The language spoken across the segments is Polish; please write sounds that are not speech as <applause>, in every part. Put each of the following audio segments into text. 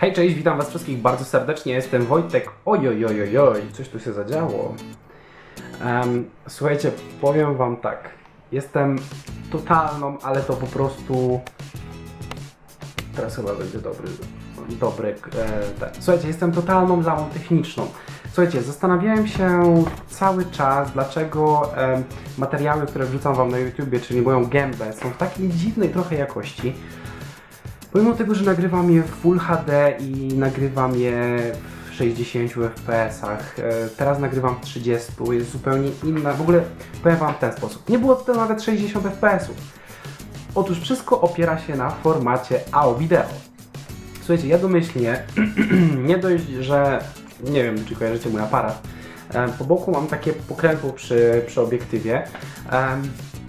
Hej, cześć, witam was wszystkich bardzo serdecznie, jestem Wojtek. Ojojojojoj, coś tu się zadziało. Em, słuchajcie, powiem wam tak. Jestem totalną, ale to po prostu... Teraz chyba będzie dobry, dobry e, ten. Słuchajcie, jestem totalną lamą techniczną. Słuchajcie, zastanawiałem się cały czas, dlaczego em, materiały, które wrzucam wam na YouTubie, czyli moją gębę, są w takiej dziwnej trochę jakości. Pomimo tego, że nagrywam je w Full HD i nagrywam je w 60 FPS-ach, e, teraz nagrywam w 30, jest zupełnie inna. W ogóle powiem Wam w ten sposób. Nie było to nawet 60 FPS-ów. Otóż wszystko opiera się na formacie AO-wideo. Słuchajcie, ja domyślnie, <clears throat> nie dość, że nie wiem, czy kojarzycie mój aparat, e, po boku mam takie pokrętło przy, przy obiektywie,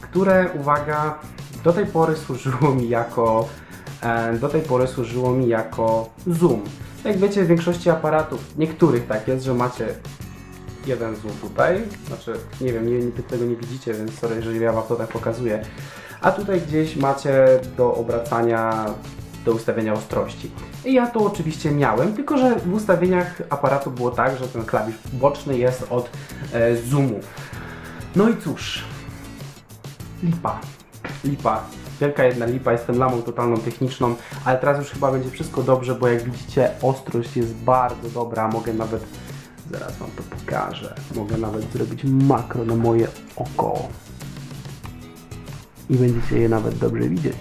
które, uwaga, do tej pory służyło mi jako do tej pory służyło mi jako zoom. Jak wiecie, w większości aparatów, niektórych tak jest, że macie jeden zoom tutaj, znaczy nie wiem, nie, tego nie widzicie, więc sorry, jeżeli ja wam to tak pokazuję. A tutaj gdzieś macie do obracania, do ustawienia ostrości. I ja to oczywiście miałem, tylko że w ustawieniach aparatu było tak, że ten klawisz boczny jest od e, zoomu. No i cóż, lipa. Lipa. Wielka jedna lipa, jestem lamą totalną techniczną, ale teraz już chyba będzie wszystko dobrze, bo jak widzicie ostrość jest bardzo dobra, mogę nawet, zaraz wam to pokażę, mogę nawet zrobić makro na moje oko i będziecie je nawet dobrze widzieć.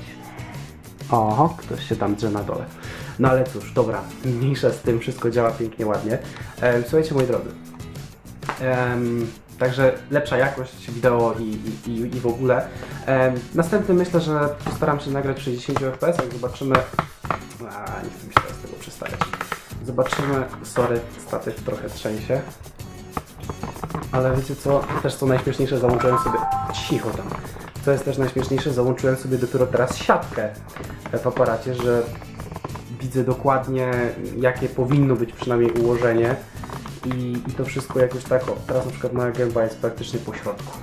Oho, ktoś się tam drze na dole. No ale cóż, dobra, mniejsza z tym, wszystko działa pięknie, ładnie. Em, słuchajcie moi drodzy, Em, także lepsza jakość wideo i, i, i, w ogóle. Em, następny myślę, że postaram się nagrać w 60 fps, jak zobaczymy. A, nie chcę mi się teraz tego przestawiać. Zobaczymy, sorry, statyw trochę trzęsie. Ale wiecie co? Też co najśmieszniejsze, załączyłem sobie. Cicho tam. Co jest też najśmieszniejsze, załączyłem sobie dopiero teraz siatkę w aparacie, że widzę dokładnie, jakie powinno być przynajmniej ułożenie i, i to wszystko jakoś tak, o, teraz na przykład moja gęba jest praktycznie po środku.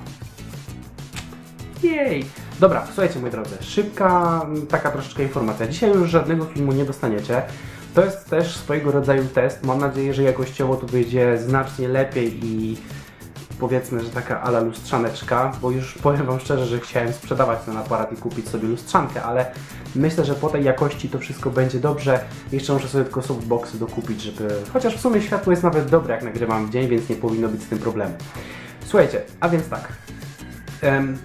Jej! Dobra, słuchajcie moi drodzy, szybka taka troszeczkę informacja. Dzisiaj już żadnego filmu nie dostaniecie. To jest też swojego rodzaju test. Mam nadzieję, że jakościowo to wyjdzie znacznie lepiej i powiedzmy, że taka ala lustrzaneczka, bo już powiem Wam szczerze, że chciałem sprzedawać ten aparat i kupić sobie lustrzankę, ale myślę, że po tej jakości to wszystko będzie dobrze. Jeszcze muszę sobie tylko softboxy dokupić, żeby... Chociaż w sumie światło jest nawet dobre, jak nagrywam w dzień, więc nie powinno być z tym problemu. Słuchajcie, a więc tak. Em,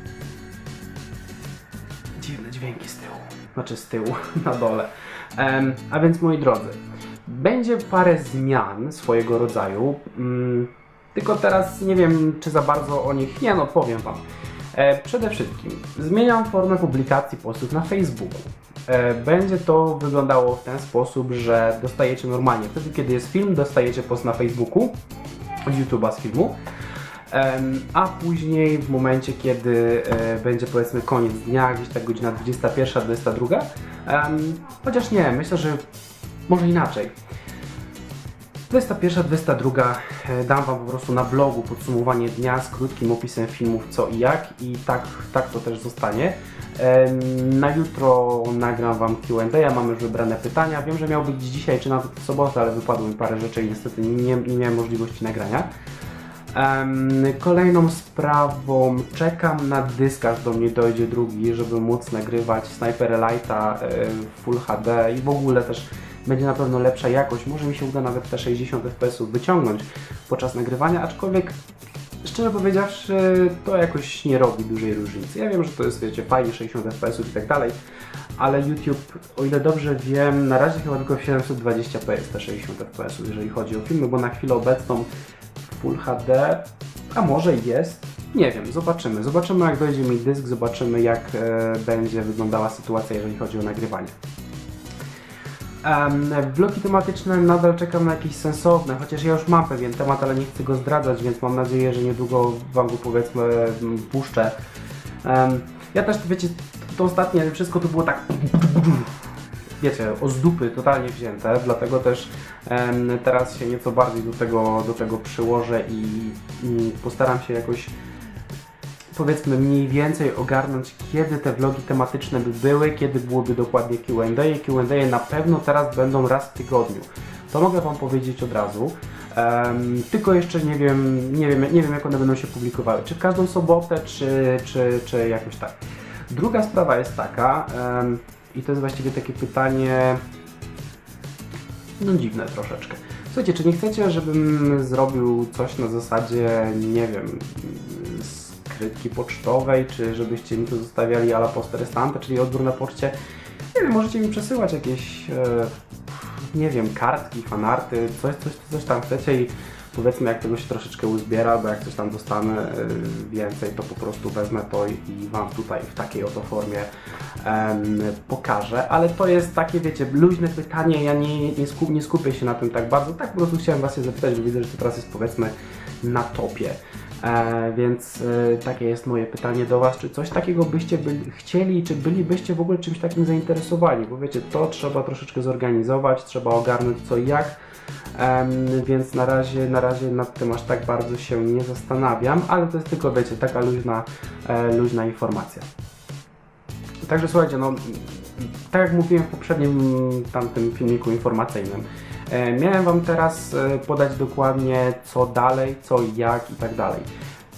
dziwne dźwięki z tyłu. Znaczy z tyłu, <laughs> na dole. Em, a więc moi drodzy, będzie parę zmian swojego rodzaju. Mm, tylko teraz nie wiem, czy za bardzo o nich. Nie no, powiem Wam. E, przede wszystkim zmieniam formę publikacji postów na Facebooku. E, będzie to wyglądało w ten sposób, że dostajecie normalnie, wtedy kiedy jest film, dostajecie post na Facebooku od YouTube'a z filmu. A później w momencie, kiedy e, będzie powiedzmy koniec dnia, gdzieś tak godzina 21, 22, em, chociaż nie, myślę, że może inaczej. 21, 22 e, dam Wam po prostu na blogu podsumowanie dnia z krótkim opisem filmów co i jak i tak, tak to też zostanie. Na jutro nagram Wam Q&A, ja mam już wybrane pytania. Wiem, że miał być dzisiaj czy nawet w sobotę, ale wypadło mi parę rzeczy i niestety nie, nie miałem możliwości nagrania. Kolejną sprawą czekam na dysk, aż do mnie dojdzie drugi, żeby móc nagrywać Sniper Elite'a e, Full HD i w ogóle też będzie na pewno lepsza jakość. Może mi się uda nawet te 60 fps wyciągnąć podczas nagrywania, aczkolwiek szczerze powiedziawszy to jakoś nie robi dużej różnicy. Ja wiem, że to jest wiecie fajnie 60 fps i tak dalej, ale YouTube, o ile dobrze wiem, na razie chyba tylko w 720p jest te 60 fps, jeżeli chodzi o filmy, bo na chwilę obecną Full HD, a może jest, nie wiem, zobaczymy. Zobaczymy jak dojdzie mi dysk, zobaczymy jak e, będzie wyglądała sytuacja, jeżeli chodzi o nagrywanie. Um, vlogi tematyczne nadal czekam na jakieś sensowne, chociaż ja już mam pewien temat, ale nie chcę go zdradzać, więc mam nadzieję, że niedługo Wam go powiedzmy puszczę. Em, ja też, wiecie, to ostatnie wszystko to było tak wiecie, o z dupy totalnie wzięte, dlatego też teraz się nieco bardziej do tego, do tego przyłożę i, i postaram się jakoś powiedzmy mniej więcej ogarnąć, kiedy te vlogi tematyczne by były, kiedy byłoby dokładnie Q&A. Q&A na pewno teraz będą raz w tygodniu. To mogę Wam powiedzieć od razu. Em, tylko jeszcze nie wiem, nie wiem, nie wiem jak one będą się publikowały. Czy w każdą sobotę, czy, czy, czy jakoś tak. Druga sprawa jest taka, em, i to jest właściwie takie pytanie, no dziwne troszeczkę. Słuchajcie, czy nie chcecie, żebym zrobił coś na zasadzie, nie wiem, skrytki pocztowej, czy żebyście mi to zostawiali a la posterestante, czyli odbiór na poczcie? Nie wiem, możecie mi przesyłać jakieś, e, nie wiem, kartki, fanarty, coś, coś, coś tam chcecie i powiedzmy jak tego się troszeczkę uzbiera, bo jak coś tam dostanę e, więcej, to po prostu wezmę to i, Wam tutaj w takiej oto formie pokażę, ale to jest takie, wiecie, luźne pytanie, ja nie, nie, skup, nie skupię się na tym tak bardzo, tak po prostu chciałem Was je zapytać, bo widzę, że to teraz jest powiedzmy na topie. E, więc e, takie jest moje pytanie do Was, czy coś takiego byście byli, chcieli, czy bylibyście w ogóle czymś takim zainteresowani, bo wiecie, to trzeba troszeczkę zorganizować, trzeba ogarnąć co i jak, Em, więc na razie, na razie nad tym aż tak bardzo się nie zastanawiam, ale to jest tylko, wiecie, taka luźna, e, luźna informacja. Także słuchajcie, no tak jak mówiłem w poprzednim tamtym filmiku informacyjnym, e, miałem Wam teraz e, podać dokładnie co dalej, co jak i tak dalej.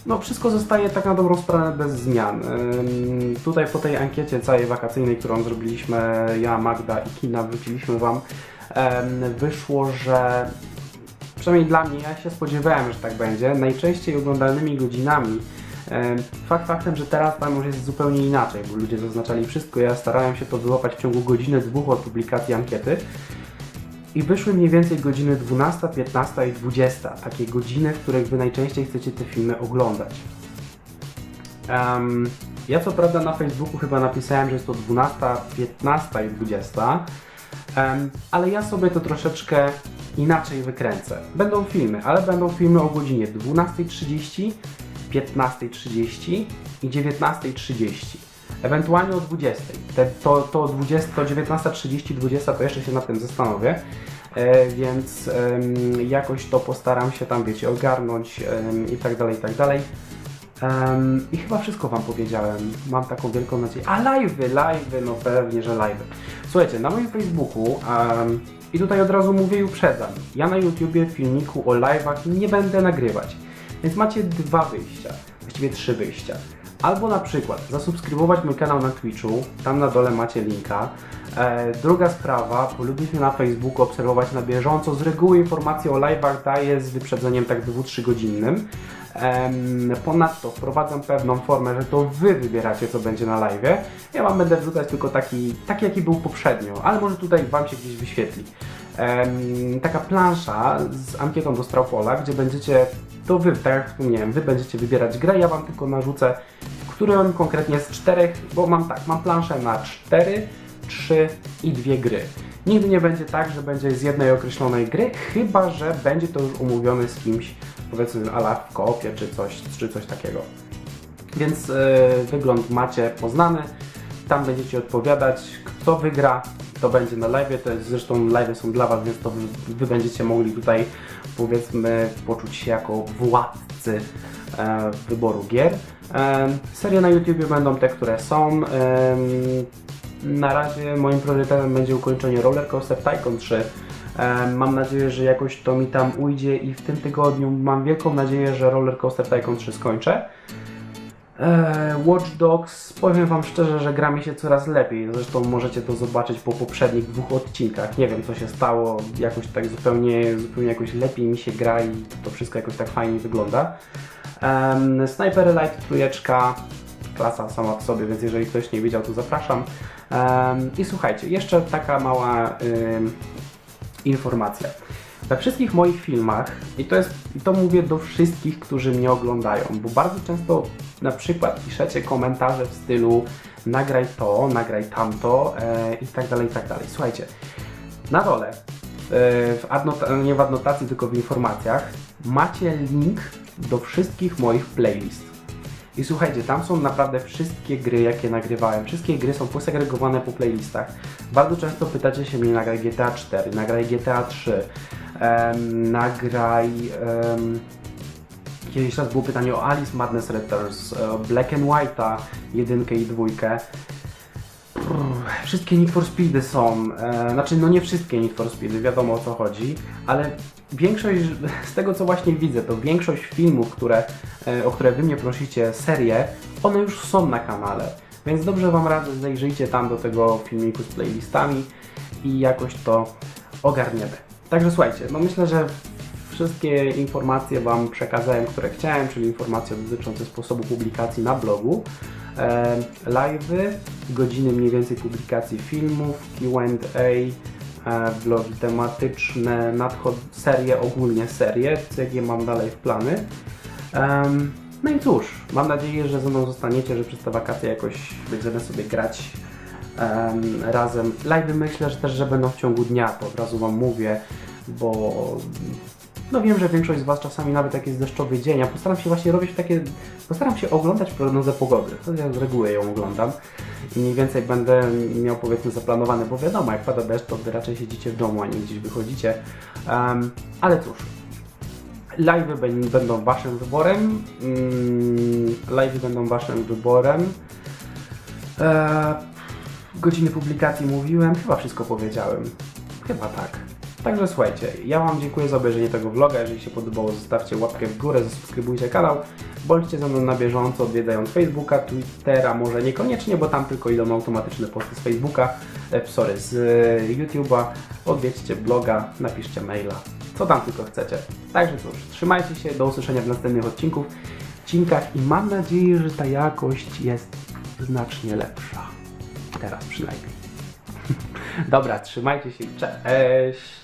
No wszystko zostaje tak na dobrą sprawę bez zmian. Tutaj po tej ankiecie całej wakacyjnej, którą zrobiliśmy, ja, Magda i Kina, wrzuciliśmy Wam, wyszło, że przynajmniej dla mnie, ja się spodziewałem, że tak będzie, najczęściej oglądalnymi godzinami Fakt faktem, że teraz tam już jest zupełnie inaczej, bo ludzie zaznaczali wszystko. Ja starałem się to wyłapać w ciągu godziny, dwóch od publikacji ankiety. I wyszły mniej więcej godziny 12, 15 i 20. Takie godziny, w których Wy najczęściej chcecie te filmy oglądać. Em, ja co prawda na Facebooku chyba napisałem, że jest to 12, 15 i 20, em, ale ja sobie to troszeczkę inaczej wykręcę. Będą filmy, ale będą filmy o godzinie 12.30, 15.30 i 19.30. Ewentualnie o 20. Te, to, to, 20, to 19.30, 20 to jeszcze się nad tym zastanowię. E, więc jakoś to postaram się tam, wiecie, ogarnąć i tak dalej, i tak dalej. I chyba wszystko Wam powiedziałem. Mam taką wielką nadzieję. A live'y, live'y, no pewnie, że live'y. Słuchajcie, na moim Facebooku i tutaj od razu mówię i uprzedzam. Ja na YouTubie filmiku o live'ach nie będę nagrywać. Więc macie dwa wyjścia, właściwie trzy wyjścia. Albo na przykład zasubskrybować mój kanał na Twitchu, tam na dole macie linka. E, druga sprawa, polubić mnie na Facebooku, obserwować na bieżąco. Z reguły informacje o live'ach daję z wyprzedzeniem tak 2-3 godzinnym. Ponadto wprowadzam pewną formę, że to Wy wybieracie, co będzie na live. Ja Wam będę wrzucać tylko taki, taki jaki był poprzednio, ale może tutaj Wam się gdzieś wyświetli. Taka plansza z ankietą do Straupola, gdzie będziecie, to Wy, tak jak wspomniałem, Wy będziecie wybierać grę, ja Wam tylko narzucę, którą konkretnie z czterech, bo mam tak, mam planszę na cztery, trzy i dwie gry. Nigdy nie będzie tak, że będzie z jednej określonej gry, chyba że będzie to już umówione z kimś, powiedzmy ala w koopie czy coś, czy coś takiego. Więc e, wygląd macie poznany, tam będziecie odpowiadać, kto wygra, to będzie na live, to jest zresztą live są dla Was, więc to wy, wy będziecie mogli tutaj powiedzmy poczuć się jako władcy e, wyboru gier. E, serie na YouTubie będą te, które są. E, na razie moim priorytetem będzie ukończenie Roller Coaster Tycoon 3. E, Mam nadzieję, że jakoś to mi tam ujdzie i w tym tygodniu mam wielką nadzieję, że Roller Coaster Tycoon 3 skończę. E, Watch Dogs, powiem Wam szczerze, że gra mi się coraz lepiej. Zresztą możecie to zobaczyć po poprzednich dwóch odcinkach. Nie wiem co się stało, jakoś tak zupełnie, zupełnie jakoś lepiej mi się gra i to wszystko jakoś tak fajnie wygląda. Um, Sniper Elite trójeczka, klasa sama w sobie, więc jeżeli ktoś nie widział, to zapraszam. Em, I słuchajcie, jeszcze taka mała ym, informacja. We wszystkich moich filmach, i to jest, i to mówię do wszystkich, którzy mnie oglądają, bo bardzo często na przykład piszecie komentarze w stylu nagraj to, nagraj tamto e, i tak dalej, i tak dalej. Słuchajcie, na dole, e, w nie w adnotacji, tylko w informacjach, macie link do wszystkich moich playlist. I słuchajcie, tam są naprawdę wszystkie gry, jakie nagrywałem. Wszystkie gry są posegregowane po playlistach. Bardzo często pytacie się mnie, nagraj GTA 4, nagraj GTA 3, nagraj em, Kiedyś raz było pytanie o Alice Madness Returns, e, o Black and White'a, jedynkę i dwójkę. Wszystkie Need for Speedy są, e, znaczy no nie wszystkie Need for Speedy, wiadomo o co chodzi, ale większość, z tego co właśnie widzę, to większość filmów, które, e, o które wy mnie prosicie, serie, one już są na kanale, więc dobrze wam radzę, zajrzyjcie tam do tego filmiku z playlistami i jakoś to ogarniemy. Także słuchajcie, no myślę, że wszystkie informacje Wam przekazałem, które chciałem, czyli informacje dotyczące sposobu publikacji na blogu, e, live'y, godziny mniej więcej publikacji filmów, Q&A, e, vlogi tematyczne, nadchod serie, ogólnie serie, jakie mam dalej w plany. No i cóż, mam nadzieję, że ze mną zostaniecie, że przez te wakacje jakoś będziemy sobie grać razem. Live'y myślę, że też, że będą w ciągu dnia, to od razu Wam mówię, bo no wiem, że większość z Was czasami nawet jak deszczowy dzień, ja postaram się właśnie robić takie, postaram się oglądać prognozę pogody, to ja z reguły ją oglądam i mniej więcej będę miał powiedzmy zaplanowane, bo wiadomo, jak pada deszcz, to Wy raczej siedzicie w domu, a nie gdzieś wychodzicie, Em, ale cóż, Live'y bę- będą waszym wyborem. Mm, Live'y będą waszym wyborem. Eee, godziny publikacji mówiłem, chyba wszystko powiedziałem. Chyba tak. Także słuchajcie, ja Wam dziękuję za obejrzenie tego vloga. Jeżeli się podobało, zostawcie łapkę w górę, zasubskrybujcie kanał. Bądźcie ze mną na bieżąco, odwiedzając Facebooka, Twittera, może niekoniecznie, bo tam tylko idą automatyczne posty z Facebooka, e, sorry, z e, YouTube'a. Odwiedźcie bloga, napiszcie maila, co tam tylko chcecie. Także cóż, trzymajcie się, do usłyszenia w następnych odcinkach i mam nadzieję, że ta jakość jest znacznie lepsza. Teraz przynajmniej. <laughs> Dobra, trzymajcie się cześć!